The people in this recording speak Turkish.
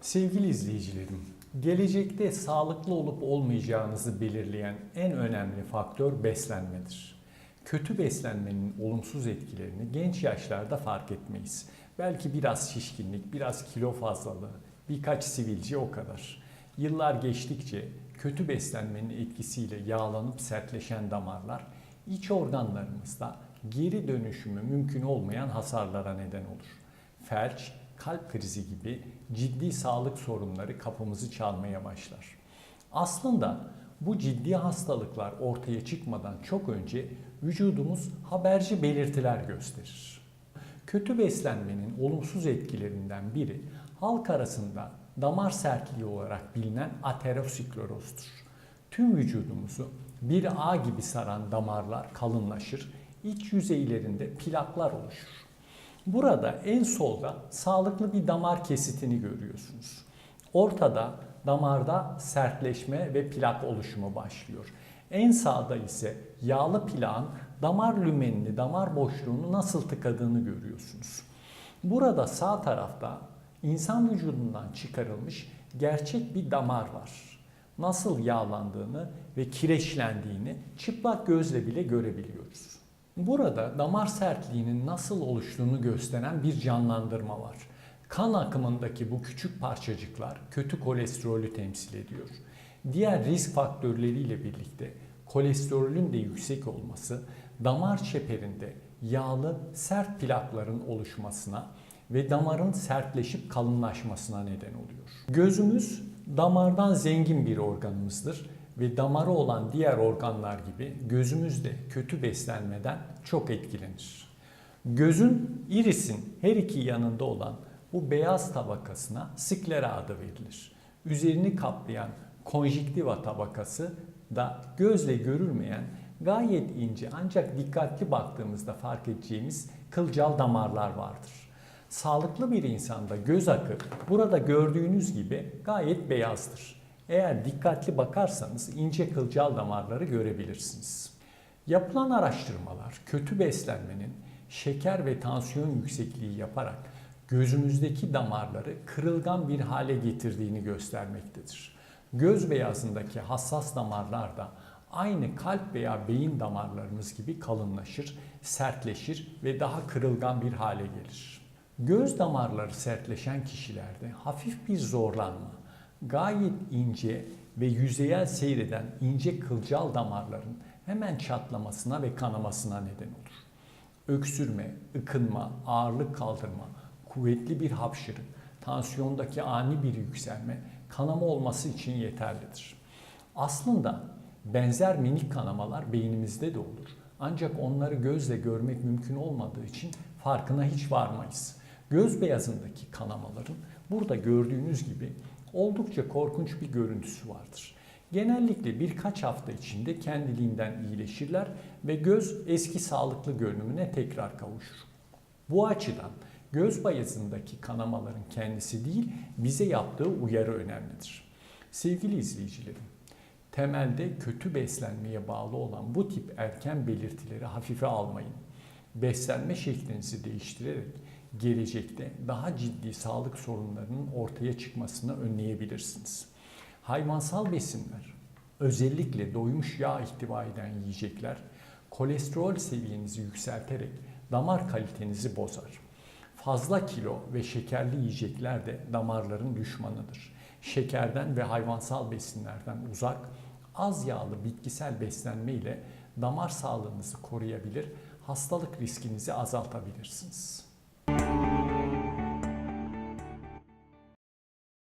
Sevgili izleyicilerim, gelecekte sağlıklı olup olmayacağınızı belirleyen en önemli faktör beslenmedir. Kötü beslenmenin olumsuz etkilerini genç yaşlarda fark etmeyiz. Belki biraz şişkinlik, biraz kilo fazlalığı, birkaç sivilce o kadar. Yıllar geçtikçe kötü beslenmenin etkisiyle yağlanıp sertleşen damarlar iç organlarımızda geri dönüşümü mümkün olmayan hasarlara neden olur. Felç, kalp krizi gibi ciddi sağlık sorunları kapımızı çalmaya başlar. Aslında bu ciddi hastalıklar ortaya çıkmadan çok önce vücudumuz haberci belirtiler gösterir. Kötü beslenmenin olumsuz etkilerinden biri halk arasında damar sertliği olarak bilinen aterosklerozdur. Tüm vücudumuzu bir ağ gibi saran damarlar kalınlaşır, iç yüzeylerinde plaklar oluşur. Burada en solda sağlıklı bir damar kesitini görüyorsunuz. Ortada damarda sertleşme ve plak oluşumu başlıyor. En sağda ise yağlı plağın damar lümenini, damar boşluğunu nasıl tıkadığını görüyorsunuz. Burada sağ tarafta insan vücudundan çıkarılmış gerçek bir damar var. Nasıl yağlandığını ve kireçlendiğini çıplak gözle bile görebiliyoruz. Burada damar sertliğinin nasıl oluştuğunu gösteren bir canlandırma var. Kan akımındaki bu küçük parçacıklar kötü kolesterolü temsil ediyor. Diğer risk faktörleriyle birlikte kolesterolün de yüksek olması damar çeperinde yağlı sert plakların oluşmasına ve damarın sertleşip kalınlaşmasına neden oluyor. Gözümüz damardan zengin bir organımızdır ve damarı olan diğer organlar gibi gözümüz de kötü beslenmeden çok etkilenir. Gözün irisin her iki yanında olan bu beyaz tabakasına sklera adı verilir. Üzerini kaplayan konjüktiva tabakası da gözle görülmeyen gayet ince ancak dikkatli baktığımızda fark edeceğimiz kılcal damarlar vardır. Sağlıklı bir insanda göz akı burada gördüğünüz gibi gayet beyazdır. Eğer dikkatli bakarsanız ince kılcal damarları görebilirsiniz. Yapılan araştırmalar kötü beslenmenin şeker ve tansiyon yüksekliği yaparak gözümüzdeki damarları kırılgan bir hale getirdiğini göstermektedir. Göz beyazındaki hassas damarlar da aynı kalp veya beyin damarlarımız gibi kalınlaşır, sertleşir ve daha kırılgan bir hale gelir. Göz damarları sertleşen kişilerde hafif bir zorlanma, gayet ince ve yüzeyel seyreden ince kılcal damarların hemen çatlamasına ve kanamasına neden olur. Öksürme, ıkınma, ağırlık kaldırma, kuvvetli bir hapşırık, tansiyondaki ani bir yükselme, kanama olması için yeterlidir. Aslında benzer minik kanamalar beynimizde de olur. Ancak onları gözle görmek mümkün olmadığı için farkına hiç varmayız. Göz beyazındaki kanamaların burada gördüğünüz gibi oldukça korkunç bir görüntüsü vardır. Genellikle birkaç hafta içinde kendiliğinden iyileşirler ve göz eski sağlıklı görünümüne tekrar kavuşur. Bu açıdan göz bayazındaki kanamaların kendisi değil, bize yaptığı uyarı önemlidir. Sevgili izleyicilerim, temelde kötü beslenmeye bağlı olan bu tip erken belirtileri hafife almayın. Beslenme şeklinizi değiştirerek gelecekte daha ciddi sağlık sorunlarının ortaya çıkmasını önleyebilirsiniz. Hayvansal besinler, özellikle doymuş yağ ihtiva eden yiyecekler, kolesterol seviyenizi yükselterek damar kalitenizi bozar. Fazla kilo ve şekerli yiyecekler de damarların düşmanıdır. Şekerden ve hayvansal besinlerden uzak, az yağlı bitkisel beslenme ile damar sağlığınızı koruyabilir, hastalık riskinizi azaltabilirsiniz. thank you